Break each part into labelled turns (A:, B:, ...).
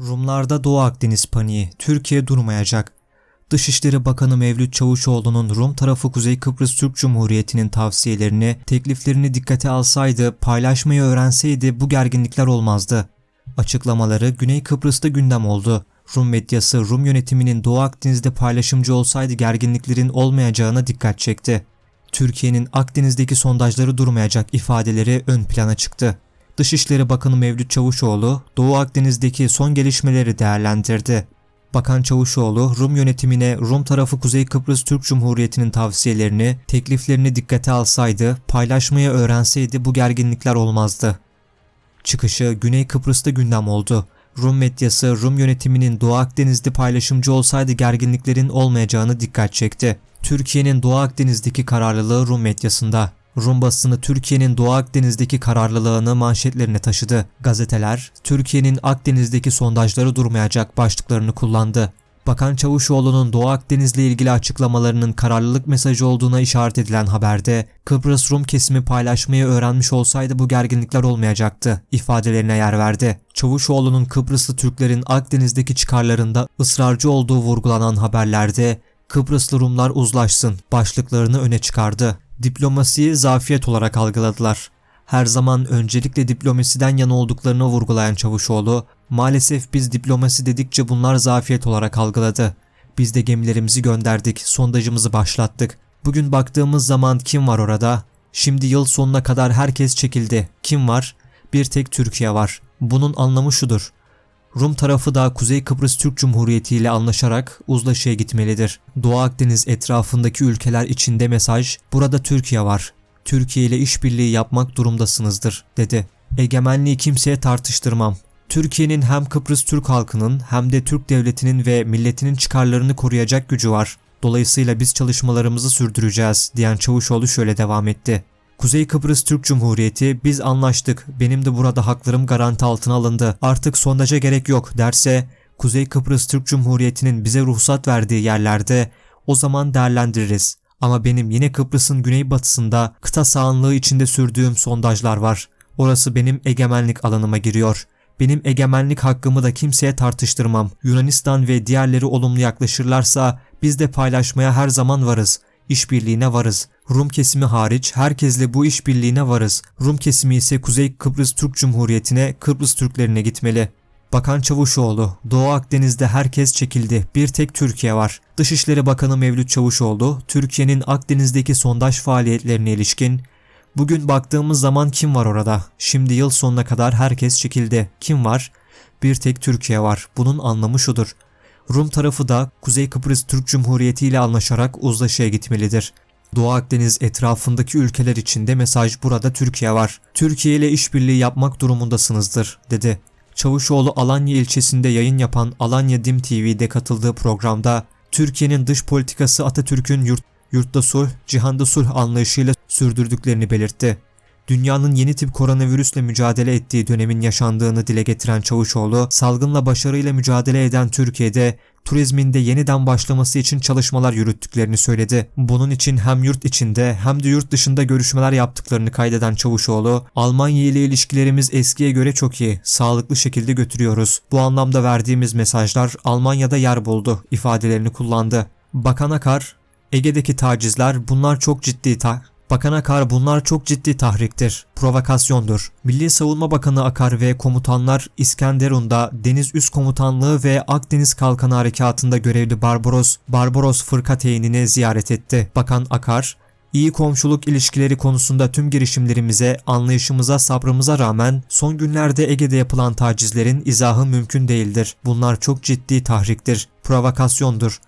A: Rumlarda Doğu Akdeniz paniği, Türkiye durmayacak. Dışişleri Bakanı Mevlüt Çavuşoğlu'nun Rum tarafı Kuzey Kıbrıs Türk Cumhuriyeti'nin tavsiyelerini, tekliflerini dikkate alsaydı, paylaşmayı öğrenseydi bu gerginlikler olmazdı. Açıklamaları Güney Kıbrıs'ta gündem oldu. Rum medyası Rum yönetiminin Doğu Akdeniz'de paylaşımcı olsaydı gerginliklerin olmayacağına dikkat çekti. Türkiye'nin Akdeniz'deki sondajları durmayacak ifadeleri ön plana çıktı. Dışişleri Bakanı Mevlüt Çavuşoğlu, Doğu Akdeniz'deki son gelişmeleri değerlendirdi. Bakan Çavuşoğlu, Rum yönetimine Rum tarafı Kuzey Kıbrıs Türk Cumhuriyeti'nin tavsiyelerini, tekliflerini dikkate alsaydı, paylaşmayı öğrenseydi bu gerginlikler olmazdı. Çıkışı Güney Kıbrıs'ta gündem oldu. Rum medyası Rum yönetiminin Doğu Akdeniz'de paylaşımcı olsaydı gerginliklerin olmayacağını dikkat çekti. Türkiye'nin Doğu Akdeniz'deki kararlılığı Rum medyasında. Rum basını Türkiye'nin Doğu Akdeniz'deki kararlılığını manşetlerine taşıdı. Gazeteler, Türkiye'nin Akdeniz'deki sondajları durmayacak başlıklarını kullandı. Bakan Çavuşoğlu'nun Doğu Akdeniz'le ilgili açıklamalarının kararlılık mesajı olduğuna işaret edilen haberde, Kıbrıs Rum kesimi paylaşmayı öğrenmiş olsaydı bu gerginlikler olmayacaktı ifadelerine yer verdi. Çavuşoğlu'nun Kıbrıslı Türklerin Akdeniz'deki çıkarlarında ısrarcı olduğu vurgulanan haberlerde, Kıbrıslı Rumlar uzlaşsın başlıklarını öne çıkardı. Diplomasiyi zafiyet olarak algıladılar. Her zaman öncelikle diplomasiden yana olduklarını vurgulayan Çavuşoğlu, maalesef biz diplomasi dedikçe bunlar zafiyet olarak algıladı. Biz de gemilerimizi gönderdik, sondajımızı başlattık. Bugün baktığımız zaman kim var orada? Şimdi yıl sonuna kadar herkes çekildi. Kim var? Bir tek Türkiye var. Bunun anlamı şudur. Rum tarafı da Kuzey Kıbrıs Türk Cumhuriyeti ile anlaşarak uzlaşıya gitmelidir. Doğu Akdeniz etrafındaki ülkeler içinde mesaj, burada Türkiye var. Türkiye ile işbirliği yapmak durumdasınızdır, dedi. Egemenliği kimseye tartıştırmam. Türkiye'nin hem Kıbrıs Türk halkının hem de Türk devletinin ve milletinin çıkarlarını koruyacak gücü var. Dolayısıyla biz çalışmalarımızı sürdüreceğiz, diyen Çavuşoğlu şöyle devam etti. Kuzey Kıbrıs Türk Cumhuriyeti biz anlaştık. Benim de burada haklarım garanti altına alındı. Artık sondaja gerek yok derse Kuzey Kıbrıs Türk Cumhuriyeti'nin bize ruhsat verdiği yerlerde o zaman değerlendiririz. Ama benim yine Kıbrıs'ın güneybatısında kıta sahanlığı içinde sürdüğüm sondajlar var. Orası benim egemenlik alanıma giriyor. Benim egemenlik hakkımı da kimseye tartıştırmam. Yunanistan ve diğerleri olumlu yaklaşırlarsa biz de paylaşmaya her zaman varız. İşbirliğine varız. Rum kesimi hariç herkesle bu işbirliğine varız. Rum kesimi ise Kuzey Kıbrıs Türk Cumhuriyeti'ne, Kıbrıs Türklerine gitmeli. Bakan Çavuşoğlu, Doğu Akdeniz'de herkes çekildi. Bir tek Türkiye var. Dışişleri Bakanı Mevlüt Çavuşoğlu, Türkiye'nin Akdeniz'deki sondaj faaliyetlerine ilişkin Bugün baktığımız zaman kim var orada? Şimdi yıl sonuna kadar herkes çekildi. Kim var? Bir tek Türkiye var. Bunun anlamı şudur. Rum tarafı da Kuzey Kıbrıs Türk Cumhuriyeti ile anlaşarak uzlaşıya gitmelidir. Doğu Akdeniz etrafındaki ülkeler içinde mesaj burada Türkiye var. Türkiye ile işbirliği yapmak durumundasınızdır, dedi. Çavuşoğlu Alanya ilçesinde yayın yapan Alanya Dim TV'de katıldığı programda Türkiye'nin dış politikası Atatürk'ün yurt, yurtta sulh, cihanda sulh anlayışıyla sürdürdüklerini belirtti. Dünyanın yeni tip koronavirüsle mücadele ettiği dönemin yaşandığını dile getiren Çavuşoğlu, salgınla başarıyla mücadele eden Türkiye'de turizminde yeniden başlaması için çalışmalar yürüttüklerini söyledi. Bunun için hem yurt içinde hem de yurt dışında görüşmeler yaptıklarını kaydeden Çavuşoğlu, Almanya ile ilişkilerimiz eskiye göre çok iyi, sağlıklı şekilde götürüyoruz. Bu anlamda verdiğimiz mesajlar Almanya'da yer buldu ifadelerini kullandı. Bakan Akar, Ege'deki tacizler bunlar çok ciddi ta Bakan Akar bunlar çok ciddi tahriktir, provokasyondur. Milli Savunma Bakanı Akar ve komutanlar İskenderun'da Deniz Üst Komutanlığı ve Akdeniz Kalkanı Harekatı'nda görevli Barbaros, Barbaros Fırka teyinini ziyaret etti. Bakan Akar, İyi komşuluk ilişkileri konusunda tüm girişimlerimize, anlayışımıza, sabrımıza rağmen son günlerde Ege'de yapılan tacizlerin izahı mümkün değildir. Bunlar çok ciddi tahriktir, provokasyondur.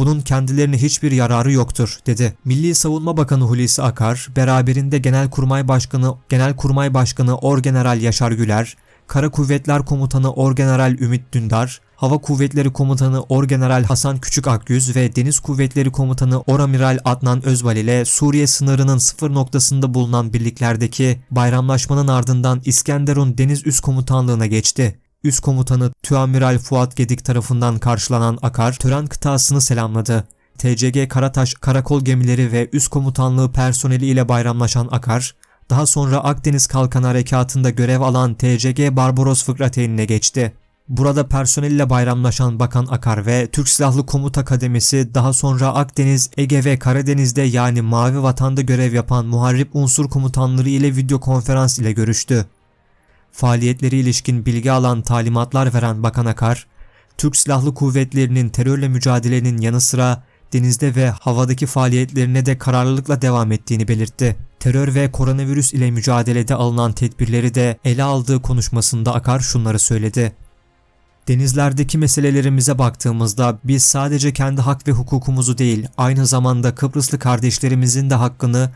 A: Bunun kendilerine hiçbir yararı yoktur, dedi. Milli Savunma Bakanı Hulusi Akar, beraberinde Genelkurmay Başkanı Genelkurmay Başkanı Orgeneral Yaşar Güler, Kara Kuvvetler Komutanı Orgeneral Ümit Dündar, Hava Kuvvetleri Komutanı Orgeneral Hasan Küçük Akyüz ve Deniz Kuvvetleri Komutanı Oramiral Adnan Özbal ile Suriye sınırının sıfır noktasında bulunan birliklerdeki bayramlaşmanın ardından İskenderun Deniz Üst Komutanlığı'na geçti. Üst komutanı Tüamiral Fuat Gedik tarafından karşılanan Akar, tören kıtasını selamladı. TCG Karataş karakol gemileri ve üst komutanlığı personeli ile bayramlaşan Akar, daha sonra Akdeniz Kalkan Harekatı'nda görev alan TCG Barbaros Fıkrateynine geçti. Burada personelle bayramlaşan Bakan Akar ve Türk Silahlı Komuta Kademesi daha sonra Akdeniz, Ege ve Karadeniz'de yani Mavi Vatan'da görev yapan muharip unsur komutanları ile video konferans ile görüştü. Faaliyetleri ilişkin bilgi alan talimatlar veren Bakan Akar, Türk Silahlı Kuvvetleri'nin terörle mücadelenin yanı sıra denizde ve havadaki faaliyetlerine de kararlılıkla devam ettiğini belirtti. Terör ve koronavirüs ile mücadelede alınan tedbirleri de ele aldığı konuşmasında Akar şunları söyledi. Denizlerdeki meselelerimize baktığımızda biz sadece kendi hak ve hukukumuzu değil, aynı zamanda Kıbrıslı kardeşlerimizin de hakkını,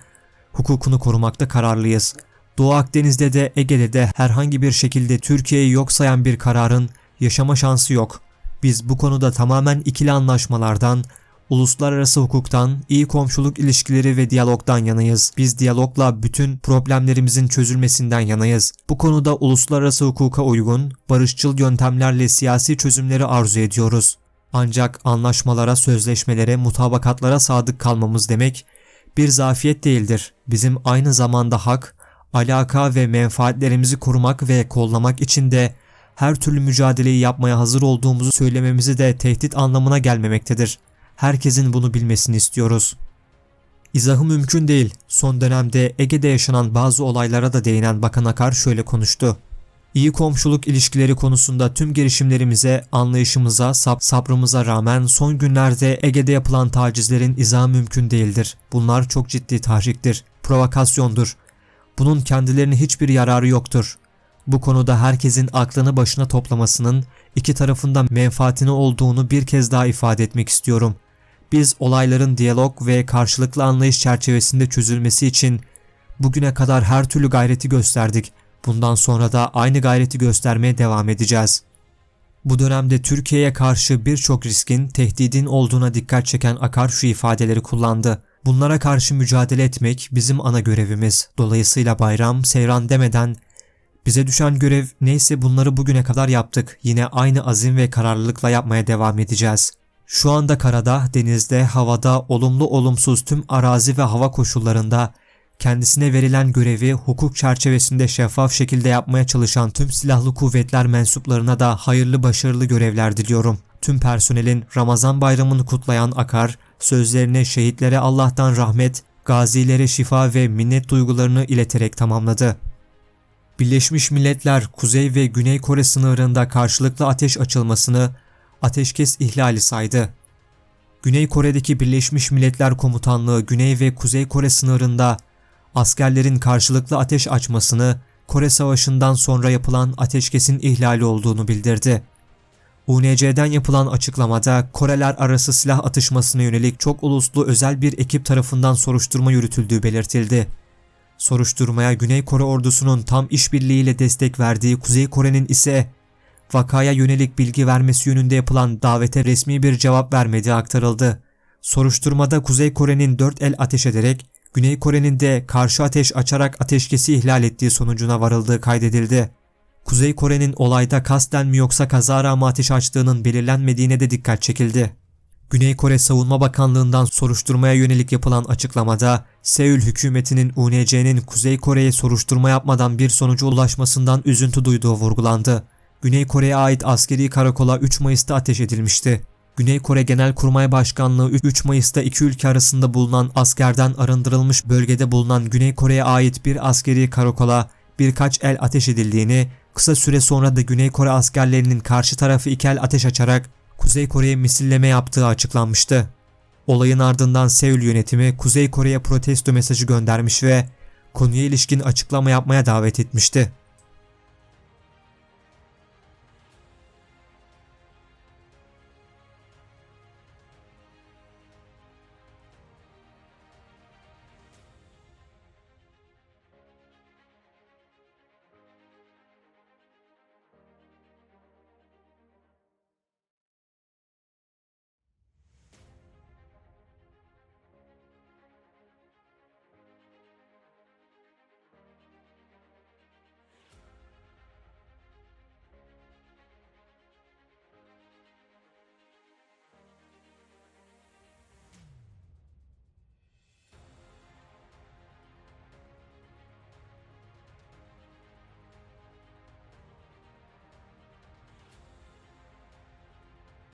A: hukukunu korumakta kararlıyız. Doğu Akdeniz'de de Ege'de de herhangi bir şekilde Türkiye'yi yok sayan bir kararın yaşama şansı yok. Biz bu konuda tamamen ikili anlaşmalardan, uluslararası hukuktan, iyi komşuluk ilişkileri ve diyalogdan yanayız. Biz diyalogla bütün problemlerimizin çözülmesinden yanayız. Bu konuda uluslararası hukuka uygun, barışçıl yöntemlerle siyasi çözümleri arzu ediyoruz. Ancak anlaşmalara, sözleşmelere, mutabakatlara sadık kalmamız demek bir zafiyet değildir. Bizim aynı zamanda hak, alaka ve menfaatlerimizi korumak ve kollamak için de her türlü mücadeleyi yapmaya hazır olduğumuzu söylememizi de tehdit anlamına gelmemektedir. Herkesin bunu bilmesini istiyoruz. İzahı mümkün değil. Son dönemde Ege'de yaşanan bazı olaylara da değinen Bakan Akar şöyle konuştu. İyi komşuluk ilişkileri konusunda tüm girişimlerimize, anlayışımıza, sab sabrımıza rağmen son günlerde Ege'de yapılan tacizlerin izahı mümkün değildir. Bunlar çok ciddi tahriktir, provokasyondur. Bunun kendilerine hiçbir yararı yoktur. Bu konuda herkesin aklını başına toplamasının iki tarafında menfaatine olduğunu bir kez daha ifade etmek istiyorum. Biz olayların diyalog ve karşılıklı anlayış çerçevesinde çözülmesi için bugüne kadar her türlü gayreti gösterdik. Bundan sonra da aynı gayreti göstermeye devam edeceğiz. Bu dönemde Türkiye'ye karşı birçok riskin, tehdidin olduğuna dikkat çeken Akar şu ifadeleri kullandı. Bunlara karşı mücadele etmek bizim ana görevimiz. Dolayısıyla bayram, seyran demeden bize düşen görev neyse bunları bugüne kadar yaptık. Yine aynı azim ve kararlılıkla yapmaya devam edeceğiz. Şu anda karada, denizde, havada, olumlu olumsuz tüm arazi ve hava koşullarında kendisine verilen görevi hukuk çerçevesinde şeffaf şekilde yapmaya çalışan tüm silahlı kuvvetler mensuplarına da hayırlı başarılı görevler diliyorum. Tüm personelin Ramazan bayramını kutlayan Akar, sözlerine şehitlere Allah'tan rahmet, gazilere şifa ve minnet duygularını ileterek tamamladı. Birleşmiş Milletler Kuzey ve Güney Kore sınırında karşılıklı ateş açılmasını ateşkes ihlali saydı. Güney Kore'deki Birleşmiş Milletler Komutanlığı Güney ve Kuzey Kore sınırında askerlerin karşılıklı ateş açmasını Kore Savaşı'ndan sonra yapılan ateşkesin ihlali olduğunu bildirdi. UNC'den yapılan açıklamada Koreler arası silah atışmasına yönelik çok uluslu özel bir ekip tarafından soruşturma yürütüldüğü belirtildi. Soruşturmaya Güney Kore ordusunun tam işbirliğiyle destek verdiği Kuzey Kore'nin ise vakaya yönelik bilgi vermesi yönünde yapılan davete resmi bir cevap vermediği aktarıldı. Soruşturmada Kuzey Kore'nin dört el ateş ederek Güney Kore'nin de karşı ateş açarak ateşkesi ihlal ettiği sonucuna varıldığı kaydedildi. Kuzey Kore'nin olayda kasten mi yoksa kazara mı ateş açtığının belirlenmediğine de dikkat çekildi. Güney Kore Savunma Bakanlığı'ndan soruşturmaya yönelik yapılan açıklamada Seul hükümetinin UNC'nin Kuzey Kore'ye soruşturma yapmadan bir sonuca ulaşmasından üzüntü duyduğu vurgulandı. Güney Kore'ye ait askeri karakola 3 Mayıs'ta ateş edilmişti. Güney Kore Genelkurmay Başkanlığı 3 Mayıs'ta iki ülke arasında bulunan askerden arındırılmış bölgede bulunan Güney Kore'ye ait bir askeri karakola birkaç el ateş edildiğini, kısa süre sonra da Güney Kore askerlerinin karşı tarafı iki el ateş açarak Kuzey Kore'ye misilleme yaptığı açıklanmıştı. Olayın ardından Seul yönetimi Kuzey Kore'ye protesto mesajı göndermiş ve konuya ilişkin açıklama yapmaya davet etmişti.